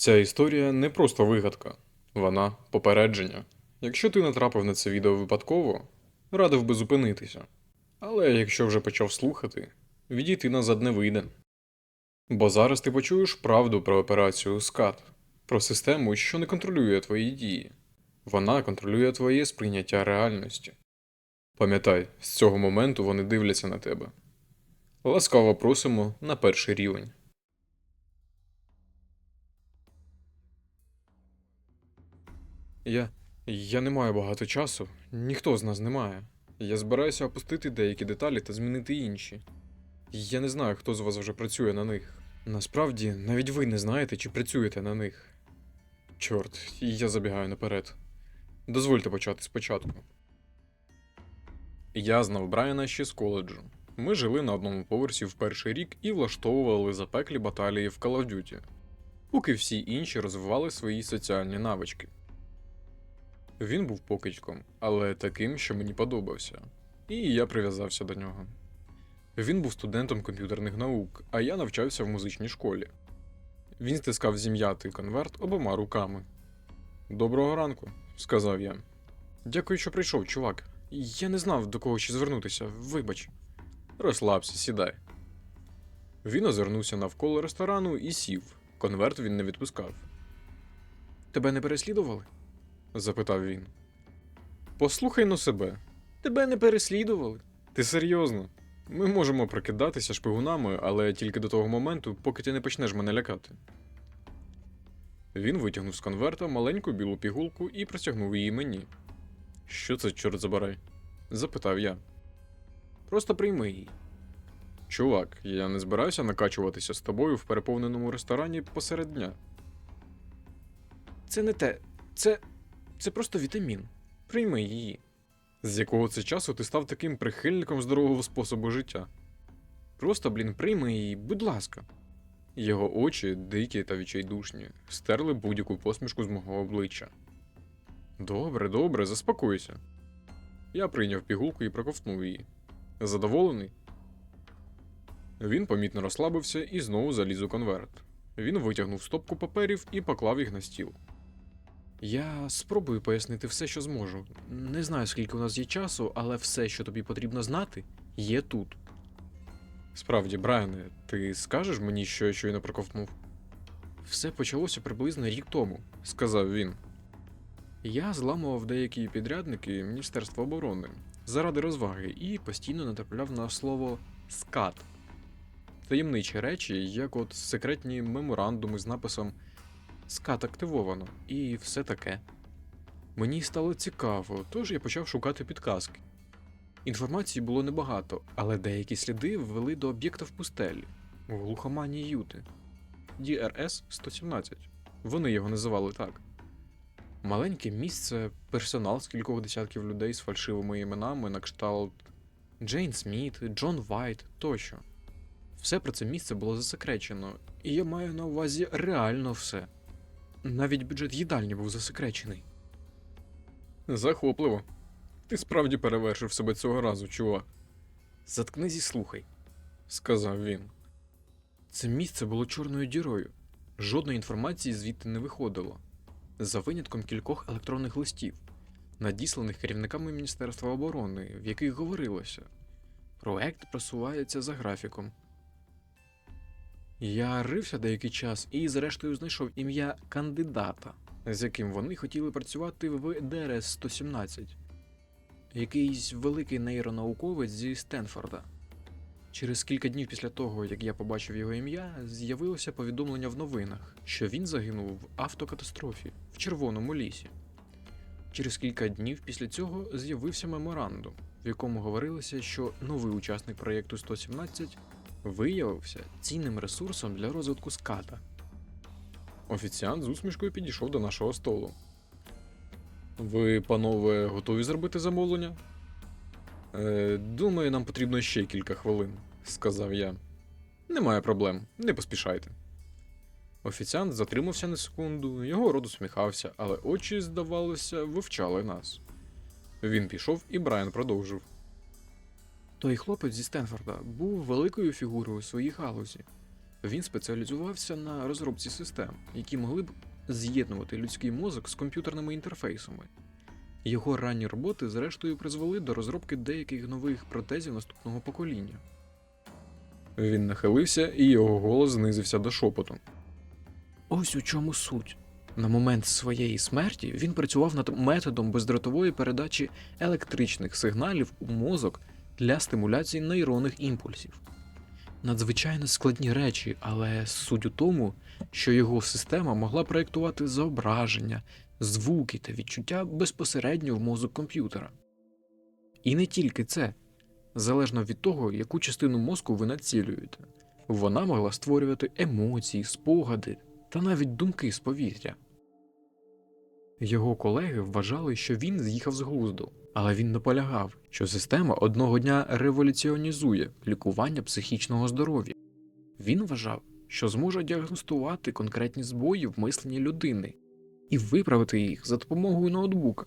Ця історія не просто вигадка, вона попередження. Якщо ти натрапив на це відео випадково, радив би зупинитися. Але якщо вже почав слухати, відійти назад не вийде. Бо зараз ти почуєш правду про операцію СКАТ, про систему, що не контролює твої дії. Вона контролює твоє сприйняття реальності. Пам'ятай, з цього моменту вони дивляться на тебе. Ласкаво просимо на перший рівень. Я. Я не маю багато часу, ніхто з нас не має. Я збираюся опустити деякі деталі та змінити інші. Я не знаю, хто з вас вже працює на них. Насправді, навіть ви не знаєте, чи працюєте на них. Чорт, я забігаю наперед. Дозвольте почати спочатку. Я знав Брайана ще з коледжу. Ми жили на одному поверсі в перший рік і влаштовували запеклі баталії в Call of Duty, поки всі інші розвивали свої соціальні навички. Він був покидьком, але таким, що мені подобався, і я прив'язався до нього. Він був студентом комп'ютерних наук, а я навчався в музичній школі. Він стискав зім'ятий конверт обома руками. Доброго ранку, сказав я. Дякую, що прийшов, чувак. Я не знав, до кого ще звернутися, вибач. Розслабся, сідай. Він озирнувся навколо ресторану і сів. Конверт він не відпускав. Тебе не переслідували? Запитав він. Послухай на себе. Тебе не переслідували. Ти серйозно? Ми можемо прикидатися шпигунами, але тільки до того моменту, поки ти не почнеш мене лякати. Він витягнув з конверта маленьку білу пігулку і простягнув її мені. Що це, чорт забирай? запитав я. Просто прийми її. Чувак, я не збираюся накачуватися з тобою в переповненому ресторані посеред дня. Це не те. Це. Це просто вітамін. Прийми її. З якого це часу ти став таким прихильником здорового способу життя? Просто, блін, прийми її, будь ласка. Його очі, дикі та відчайдушні, стерли будь-яку посмішку з мого обличчя. Добре, добре, заспокойся. Я прийняв пігулку і проковтнув її. Задоволений? Він помітно розслабився і знову заліз у конверт. Він витягнув стопку паперів і поклав їх на стіл. Я спробую пояснити все, що зможу. Не знаю, скільки у нас є часу, але все, що тобі потрібно знати, є тут. Справді, Брайане, ти скажеш мені, що я щойно проковтнув? Все почалося приблизно рік тому, сказав він. Я зламував деякі підрядники Міністерства оборони заради розваги і постійно натрапляв на слово скат. Таємничі речі, як от секретні меморандуми з написом Скат активовано і все таке. Мені стало цікаво, тож я почав шукати підказки. Інформації було небагато, але деякі сліди ввели до об'єкта в пустелі у глухомані Юти DRS 117. Вони його називали так. Маленьке місце, персонал з кількох десятків людей з фальшивими іменами на кшталт Джейн Сміт, Джон Вайт тощо. Все про це місце було засекречено, і я маю на увазі реально все. Навіть бюджет їдальні був засекречений. Захопливо. Ти справді перевершив себе цього разу, чувак. Заткнись і слухай, сказав він. Це місце було чорною дірою. Жодної інформації звідти не виходило, за винятком кількох електронних листів, надісланих керівниками Міністерства оборони, в яких говорилося: проект просувається за графіком. Я рився деякий час і, зрештою, знайшов ім'я кандидата, з яким вони хотіли працювати в ДРС 117 якийсь великий нейронауковець зі Стенфорда. Через кілька днів після того, як я побачив його ім'я, з'явилося повідомлення в новинах, що він загинув в автокатастрофі в Червоному лісі. Через кілька днів після цього з'явився меморандум, в якому говорилося, що новий учасник проєкту 117 виявився цінним ресурсом для розвитку ската. Офіціант з усмішкою підійшов до нашого столу. Ви, панове, готові зробити замовлення? Е, думаю, нам потрібно ще кілька хвилин, сказав я. Немає проблем, не поспішайте. Офіціант затримався на секунду, його рот усміхався, але очі, здавалося, вивчали нас. Він пішов, і Брайан продовжив. Той хлопець зі Стенфорда був великою фігурою у своїй галузі. Він спеціалізувався на розробці систем, які могли б з'єднувати людський мозок з комп'ютерними інтерфейсами. Його ранні роботи, зрештою, призвели до розробки деяких нових протезів наступного покоління. Він нахилився, і його голос знизився до шепоту. Ось у чому суть. На момент своєї смерті він працював над методом бездротової передачі електричних сигналів у мозок для стимуляції нейронних імпульсів. Надзвичайно складні речі, але суть у тому, що його система могла проєктувати зображення, звуки та відчуття безпосередньо в мозок комп'ютера. І не тільки це, залежно від того, яку частину мозку ви націлюєте, вона могла створювати емоції, спогади та навіть думки з повітря. Його колеги вважали, що він з'їхав з глузду, але він наполягав, що система одного дня революціонізує лікування психічного здоров'я. Він вважав, що зможе діагностувати конкретні збої в мисленні людини і виправити їх за допомогою ноутбука.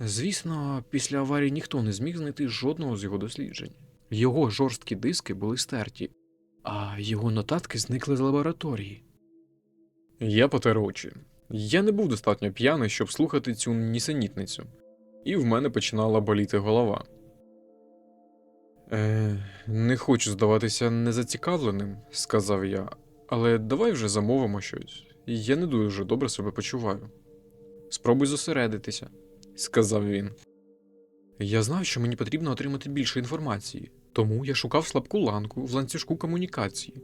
Звісно, після аварії ніхто не зміг знайти жодного з його досліджень. Його жорсткі диски були стерті, а його нотатки зникли з лабораторії. Я потер очі. Я не був достатньо п'яний, щоб слухати цю нісенітницю, і в мене починала боліти голова. Е, не хочу здаватися незацікавленим, сказав я, але давай вже замовимо щось. Я не дуже добре себе почуваю. Спробуй зосередитися, сказав він. Я знав, що мені потрібно отримати більше інформації, тому я шукав слабку ланку в ланцюжку комунікації.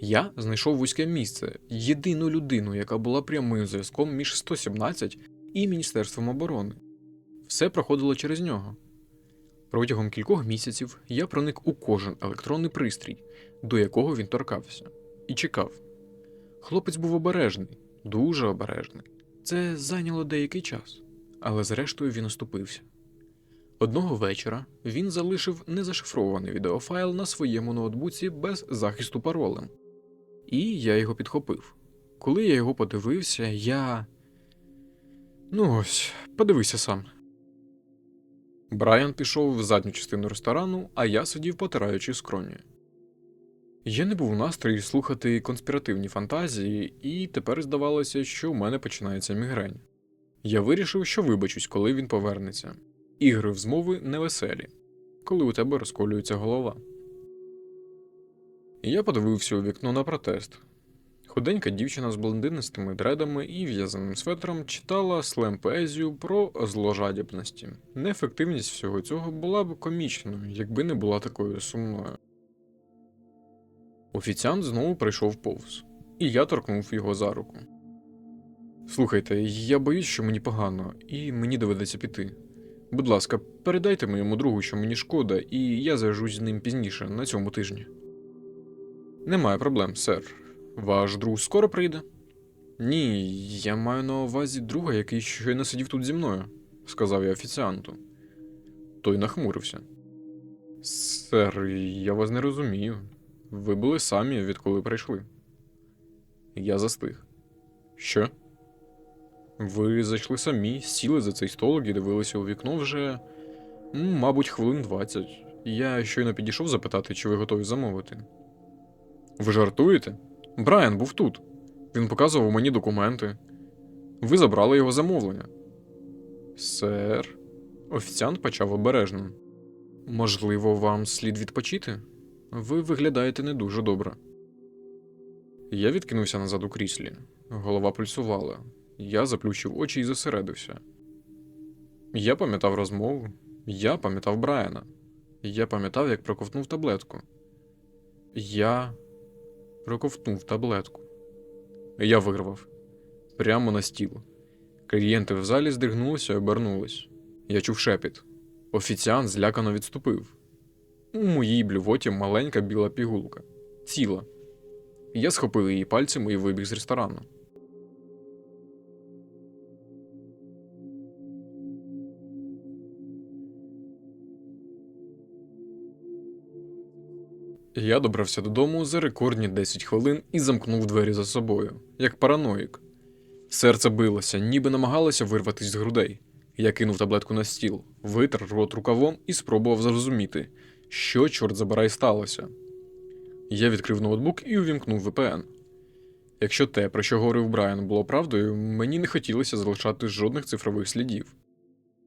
Я знайшов вузьке місце, єдину людину, яка була прямим зв'язком між 117 і Міністерством оборони. Все проходило через нього. Протягом кількох місяців я проник у кожен електронний пристрій, до якого він торкався, і чекав. Хлопець був обережний, дуже обережний. Це зайняло деякий час, але зрештою він оступився. Одного вечора він залишив незашифрований відеофайл на своєму ноутбуці без захисту паролем. І я його підхопив. Коли я його подивився, я. Ну ось, подивися сам. Брайан пішов в задню частину ресторану, а я сидів потираючи скроні. Я не був у настрої слухати конспіративні фантазії, і тепер здавалося, що у мене починається мігрень. Я вирішив, що вибачусь, коли він повернеться. Ігри в змови невеселі, коли у тебе розколюється голова. Я подивився у вікно на протест. Худенька дівчина з блондинистими дредами і в'язаним светром читала слем поезію про зложадібності. Неефективність всього цього була б комічною, якби не була такою сумною. Офіціант знову прийшов повз, і я торкнув його за руку. Слухайте, я боюсь, що мені погано, і мені доведеться піти. Будь ласка, передайте моєму другу, що мені шкода, і я зв'яжусь з ним пізніше, на цьому тижні. Немає проблем, сер. Ваш друг скоро прийде? Ні, я маю на увазі друга, який щойно сидів тут зі мною, сказав я офіціанту. Той нахмурився. Сер, я вас не розумію. Ви були самі, відколи прийшли. Я застиг. Що? Ви зайшли самі, сіли за цей столик і дивилися у вікно вже, мабуть, хвилин 20. Я щойно підійшов запитати, чи ви готові замовити. Ви жартуєте? Брайан був тут. Він показував мені документи. Ви забрали його замовлення. Сер. Офіціант почав обережно. Можливо, вам слід відпочити? Ви виглядаєте не дуже добре. Я відкинувся назад у кріслі. Голова пульсувала. Я заплющив очі і зосередився. Я пам'ятав розмову, я пам'ятав Брайана. Я пам'ятав, як проковтнув таблетку. Я проковтнув таблетку. Я вирвав прямо на стіл. Клієнти в залі здригнулися і обернулись. Я чув шепіт. Офіціант злякано відступив. У моїй блювоті маленька біла пігулка. Ціла. Я схопив її пальцями і вибіг з ресторану. Я добрався додому за рекордні 10 хвилин і замкнув двері за собою, як параноїк. Серце билося, ніби намагалося вирватися з грудей. Я кинув таблетку на стіл, витер рот рукавом і спробував зрозуміти, що, чорт забирай, сталося. Я відкрив ноутбук і увімкнув VPN. Якщо те, про що говорив Брайан, було правдою, мені не хотілося залишати жодних цифрових слідів.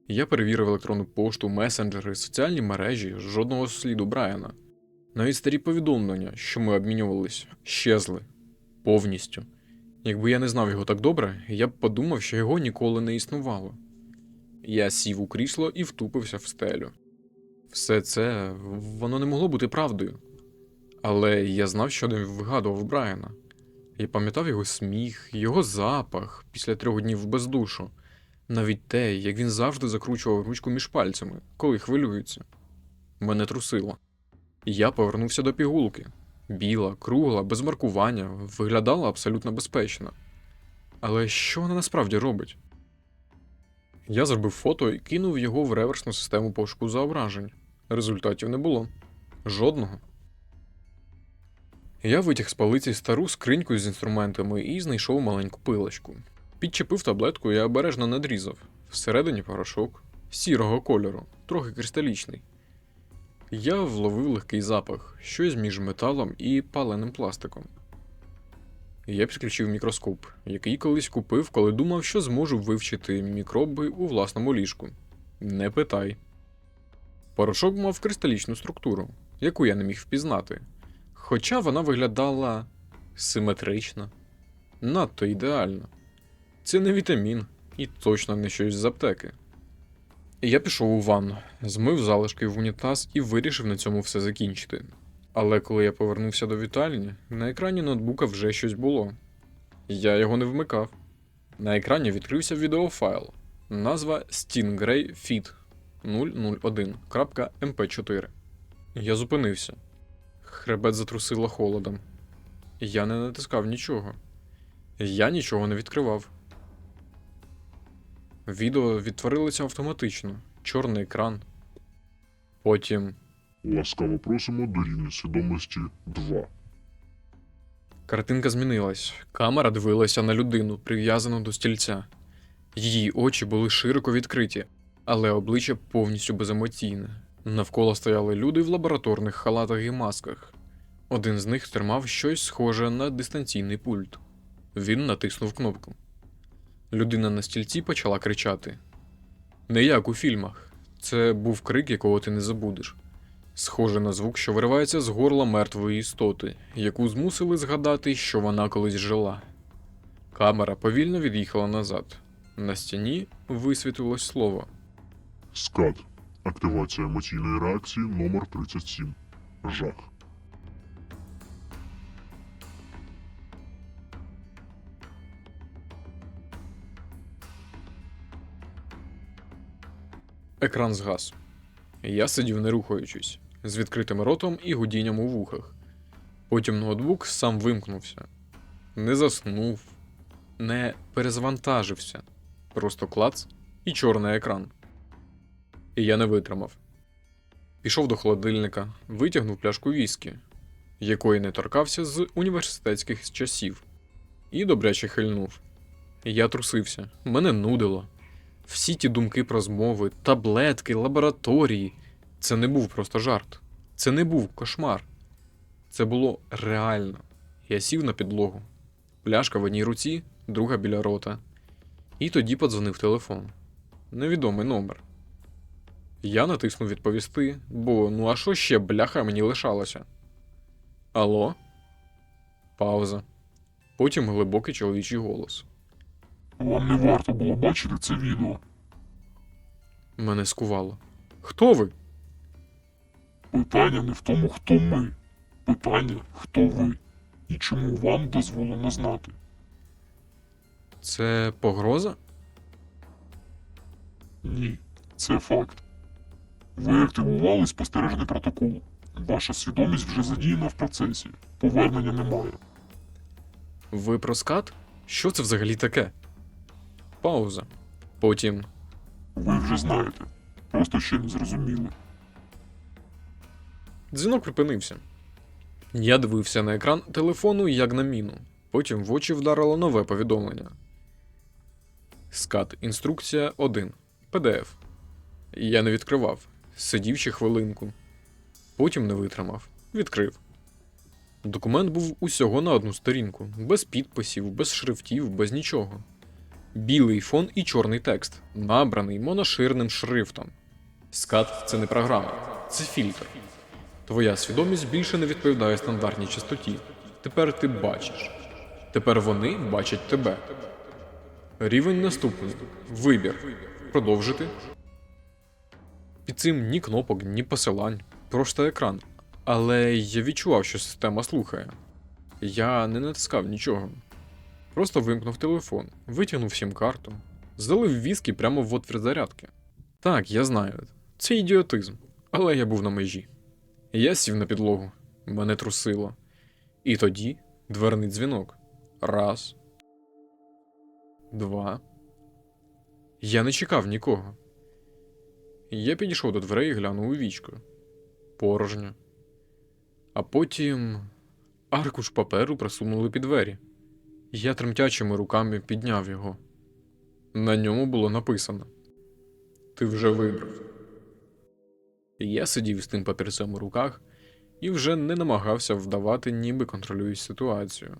Я перевірив електронну пошту, месенджери, соціальні мережі, жодного сліду Брайана. Навіть старі повідомлення, що ми обмінювались, щезли повністю. Якби я не знав його так добре, я б подумав, що його ніколи не існувало. Я сів у крісло і втупився в стелю. Все це воно не могло бути правдою. Але я знав, що не вигадував Брайана. Я пам'ятав його сміх, його запах після трьох днів без душу, навіть те, як він завжди закручував ручку між пальцями, коли хвилюється. Мене трусило. Я повернувся до пігулки. Біла, кругла, без маркування, виглядала абсолютно безпечно. Але що вона насправді робить? Я зробив фото і кинув його в реверсну систему пошуку зображень. Результатів не було. Жодного. Я витяг з палиці стару скриньку з інструментами і знайшов маленьку пилочку. Підчепив таблетку і обережно надрізав. Всередині порошок сірого кольору, трохи кристалічний. Я вловив легкий запах, щось між металом і паленим пластиком. Я підключив мікроскоп, який колись купив, коли думав, що зможу вивчити мікроби у власному ліжку. Не питай. Порошок мав кристалічну структуру, яку я не міг впізнати. Хоча вона виглядала симетрично, надто ідеально. Це не вітамін і точно не щось з аптеки. Я пішов у ванну, змив залишки в унітаз і вирішив на цьому все закінчити. Але коли я повернувся до вітальні, на екрані ноутбука вже щось було. Я його не вмикав. На екрані відкрився відеофайл. Назва Stingray Fit 001.mp4. Я зупинився. Хребет затрусило холодом. Я не натискав нічого. Я нічого не відкривав. Відео відтворилося автоматично, чорний екран. Потім Ласкаво просимо до рівня свідомості 2. картинка змінилась. Камера дивилася на людину, прив'язану до стільця. Її очі були широко відкриті, але обличчя повністю беземоційне. Навколо стояли люди в лабораторних халатах і масках. Один з них тримав щось схоже на дистанційний пульт. Він натиснув кнопку. Людина на стільці почала кричати. Не як у фільмах. Це був крик, якого ти не забудеш. Схоже на звук, що виривається з горла мертвої істоти, яку змусили згадати, що вона колись жила. Камера повільно від'їхала назад. На стіні висвітилось слово. Скат. Активація емоційної реакції номер 37. Жах. Екран згас. Я сидів не рухаючись, з відкритим ротом і гудінням у вухах. Потім ноутбук сам вимкнувся. Не заснув, не перезвантажився. Просто клац і чорний екран. І я не витримав. Пішов до холодильника, витягнув пляшку віскі, якої не торкався з університетських часів, і добряче хильнув. Я трусився, мене нудило. Всі ті думки про змови, таблетки, лабораторії. Це не був просто жарт. Це не був кошмар. Це було реально. Я сів на підлогу. Пляшка в одній руці, друга біля рота. І тоді подзвонив телефон. Невідомий номер. Я натиснув відповісти, бо ну а що ще бляха мені лишалося? Алло? Пауза. Потім глибокий чоловічий голос. Вам не варто було бачити це відео. Мене скувало. Хто ви? Питання не в тому, хто ми. Питання, хто ви. І чому вам дозволено знати. Це погроза? Ні, це факт. Ви активували спостережний протокол. Ваша свідомість вже задіяна в процесі. Повернення немає. Ви про скат? Що це взагалі таке? Пауза. Потім. Ви вже знаєте. Просто ще не зрозуміли. Дзвінок припинився. Я дивився на екран телефону як на міну. Потім в очі вдарило нове повідомлення. Скат. Інструкція 1. PDF. Я не відкривав. Сидів ще хвилинку. Потім не витримав. Відкрив. Документ був усього на одну сторінку, без підписів, без шрифтів, без нічого. Білий фон і чорний текст, набраний моноширним шрифтом. Скат це не програма, це фільтр. Твоя свідомість більше не відповідає стандартній частоті. Тепер ти бачиш. Тепер вони бачать тебе. Рівень наступний. Вибір. Продовжити. Під цим ні кнопок, ні посилань, просто екран. Але я відчував, що система слухає. Я не натискав нічого. Просто вимкнув телефон, витягнув сім-карту, залив віскі прямо в отвір зарядки. Так, я знаю, це ідіотизм, але я був на межі. Я сів на підлогу, мене трусило. І тоді дверний дзвінок. Раз. Два. Я не чекав нікого. Я підійшов до дверей і глянув у вічко. Порожньо. А потім аркуш паперу просунули під двері. Я тремтячими руками підняв його. На ньому було написано: Ти вже вибрав. Я сидів з тим папірцем у руках і вже не намагався вдавати, ніби контролюю ситуацію.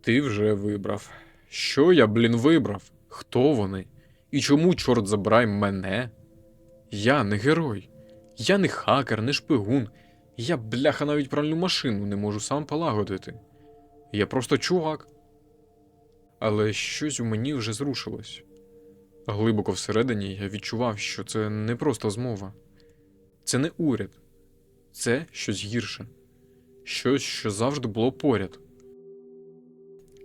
Ти вже вибрав. Що я, блін, вибрав? Хто вони? І чому, чорт забирай мене? Я не герой. Я не хакер, не шпигун. Я, бляха, навіть пральну машину не можу сам полагодити. Я просто чувак. Але щось у мені вже зрушилось. Глибоко всередині я відчував, що це не просто змова. Це не уряд. Це щось гірше. Щось, що завжди було поряд.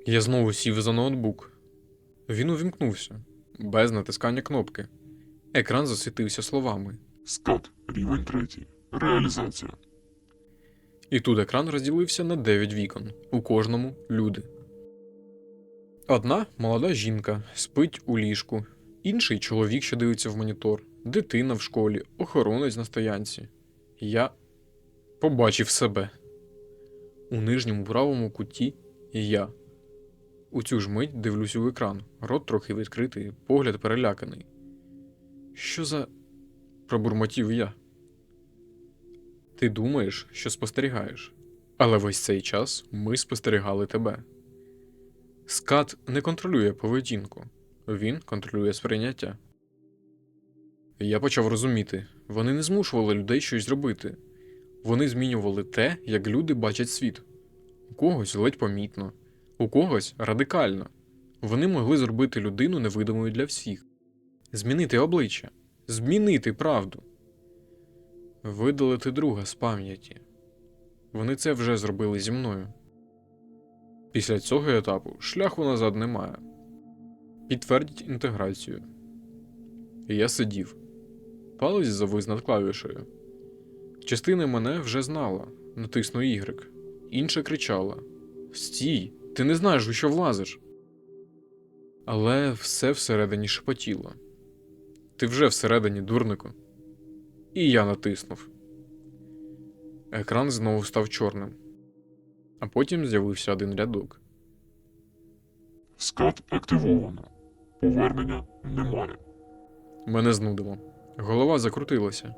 Я знову сів за ноутбук. Він увімкнувся, без натискання кнопки. Екран засвітився словами. Скат, рівень третій. Реалізація. І тут екран розділився на 9 вікон, у кожному люди. Одна молода жінка спить у ліжку, інший чоловік, що дивиться в монітор, дитина в школі, охоронець на стоянці. Я побачив себе. У нижньому правому куті я. У цю ж мить дивлюсь у екран, рот трохи відкритий, погляд переляканий. Що за. пробурмотів я. Ти думаєш, що спостерігаєш, але весь цей час ми спостерігали тебе. Скат не контролює поведінку, він контролює сприйняття. Я почав розуміти, вони не змушували людей щось зробити. Вони змінювали те, як люди бачать світ. У когось ледь помітно, у когось радикально. Вони могли зробити людину невидимою для всіх, змінити обличчя, змінити правду видалити друга з пам'яті. Вони це вже зробили зі мною. Після цього етапу шляху назад немає. Підтвердіть інтеграцію. Я сидів. Палець завис над клавішею. Частина мене вже знала, натисну Y. Інша кричала: Стій, ти не знаєш, у що влазиш. Але все всередині шепотіло. Ти вже всередині, дурнику. І я натиснув. Екран знову став чорним. А потім з'явився один рядок. Скат активовано. Повернення немає. Мене знудило. Голова закрутилася.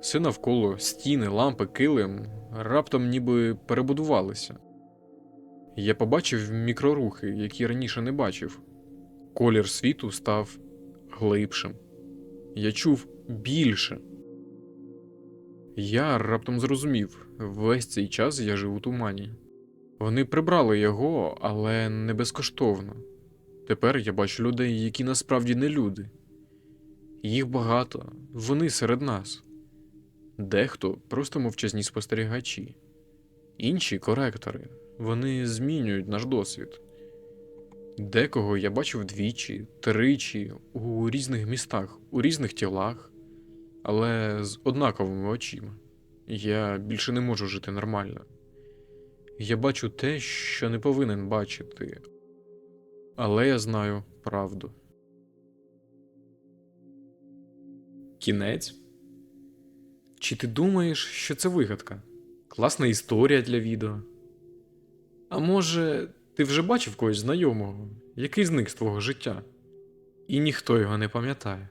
Все навколо стіни, лампи, килим раптом ніби перебудувалися. Я побачив мікрорухи, які раніше не бачив. Колір світу став глибшим. Я чув більше. Я раптом зрозумів, весь цей час я жив у тумані. Вони прибрали його, але не безкоштовно. Тепер я бачу людей, які насправді не люди. Їх багато, вони серед нас. Дехто просто мовчазні спостерігачі, інші коректори, вони змінюють наш досвід. Декого я бачив двічі, тричі, у різних містах, у різних тілах, але з однаковими очима. Я більше не можу жити нормально. Я бачу те, що не повинен бачити, але я знаю правду. Кінець? Чи ти думаєш, що це вигадка? Класна історія для відео. А може, ти вже бачив когось знайомого, який зник з твого життя, і ніхто його не пам'ятає.